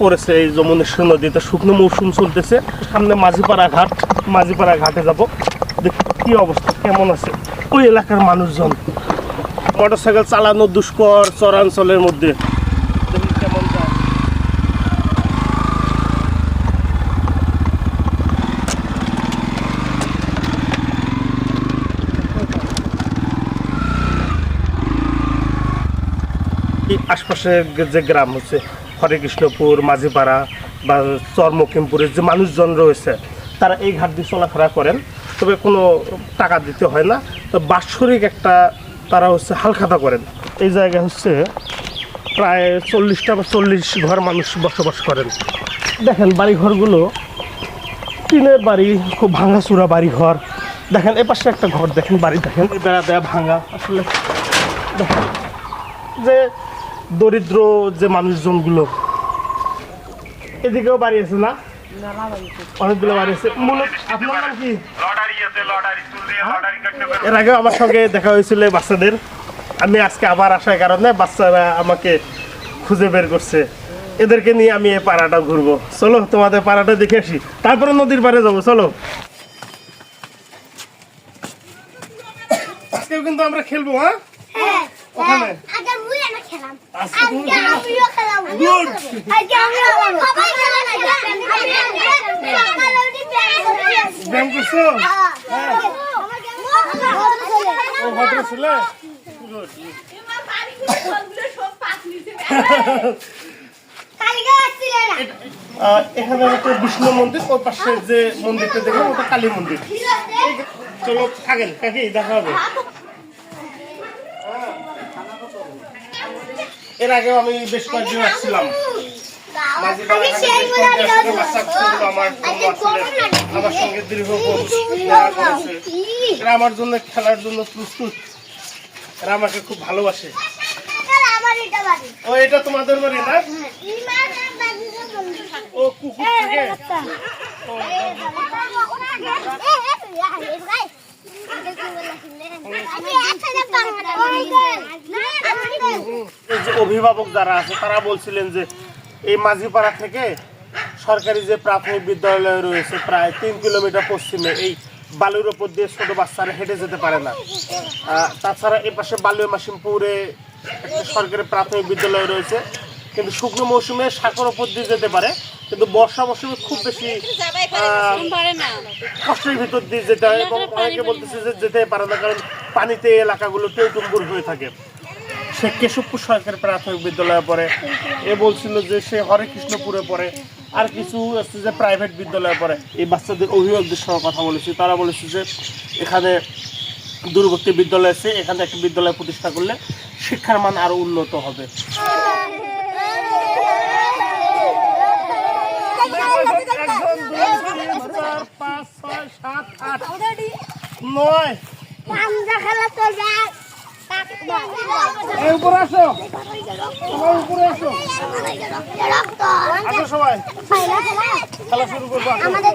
পড়েছে এই যমুনেশ্বর নদীতে শুকনো মৌসুম চলতেছে। সামনে মাঝিপাড়া ঘাট। মাঝিপাড়া ঘাটে যাব। দেখি কি অবস্থা, কেমন আছে? ওই এলাকার মানুষজন। মোটরসাইকেল চালানো দুষ্কর চরাঞ্চলের মধ্যে দেখি কেমন যায় আশপাশে যে গ্রাম হচ্ছে হরেকৃষ্ণপুর মাঝিপাড়া বা চরমকিমপুরের যে মানুষজন রয়েছে, তারা এই ঘাট দিয়ে চলাফেরা করেন। তবে কোনো টাকা দিতে হয় না। তো বাৎসরিক একটা তারা হচ্ছে হালখাতা করেন। এই জায়গায় হচ্ছে প্রায় চল্লিশটা বা চল্লিশ ঘর মানুষ বসবাস করেন। দেখেন বাড়িঘরগুলো, টিনের বাড়ি, খুব ভাঙাচুরা বাড়ি ঘর দেখেন এ পাশে একটা ঘর, দেখেন বাড়ি, দেখেন। বেড়া দেয়া ভাঙা, আসলে দেখেন যে দরিদ্র যে মানুষজনগুলো। এদিকেও বাড়ি আছে না? অনেকগুলো বাড়ি আছে। মূলত আপনার নাম কি? এর আগে আমার সঙ্গে দেখা হয়েছিল বাচ্চাদের। আমি আজকে আবার আসার কারণে বাচ্চারা আমাকে খুঁজে বের করছে। এদেরকে নিয়ে আমি এই পাড়াটা ঘুরবো। চলো তোমাদের পাড়াটা দেখে আসি। তারপরে নদীর পাড়ে যাব চলো। আজকেও কিন্তু আমরা খেলব হ্যাঁ? ওখানে? আজকে তুমি Good. ব্যায়াম করছ ও ভদ্র ছেলে এখানে একটা বিষ্ণু মন্দির ওর পাশে যে মন্দিরটা দেখলাম ওটা কালী মন্দির। চলো থাকেন কাকি দেখা হবে। এর আগেও আমি বেশ কয়েকদিন আসছিলাম। আমার সঙ্গে দীর্ঘ এরা আমার জন্য খেলার জন্য প্রস্তুত। এরা আমাকে খুব ভালোবাসে। ও এটা তোমাদের বাড়ি না? ও কুকুর থাকে। এই যে অভিভাবক যারা আছে, তারা বলছিলেন যে এই মাঝিপাড়া থেকে সরকারি যে প্রাথমিক বিদ্যালয় রয়েছে, প্রায় তিন কিলোমিটার পশ্চিমে এই বালুর ওপর দিয়ে ছোট বাচ্চারা হেঁটে যেতে পারে না। তাছাড়া এ পাশে বালুয়া মাসিমপুরে একটা সরকারি প্রাথমিক বিদ্যালয় রয়েছে, কিন্তু শুকনো মৌসুমে সাঁকর ওপর দিয়ে যেতে পারে, কিন্তু বর্ষা মৌসুমে খুব বেশি কষ্টের ভিতর দিয়ে যেতে হয় এবং অনেকে বলতেছে যে যেতে পারে না, কারণ পানিতে এলাকাগুলো টেউটুম্বুর হয়ে থাকে। সে কেশবপুর সরকারি প্রাথমিক বিদ্যালয়ে পড়ে। এ বলছিল যে সে হরে কৃষ্ণপুরে পড়ে আর কিছু আছে যে প্রাইভেট বিদ্যালয়ে পড়ে। এই বাচ্চাদের অভিভাবকদের সঙ্গে কথা বলেছি। তারা বলেছে যে এখানে দূরবর্তী বিদ্যালয় আছে এখানে একটা বিদ্যালয় প্রতিষ্ঠা করলে শিক্ষার মান আরও উন্নত হবে। একজন, দুই, তিন, চার, পাঁচ, ছয়, সাত, আট, নয়। এই উপরে আসো। সবাই উপরে আসো। আসো সবাই। খেলা শুরু করব আমাদের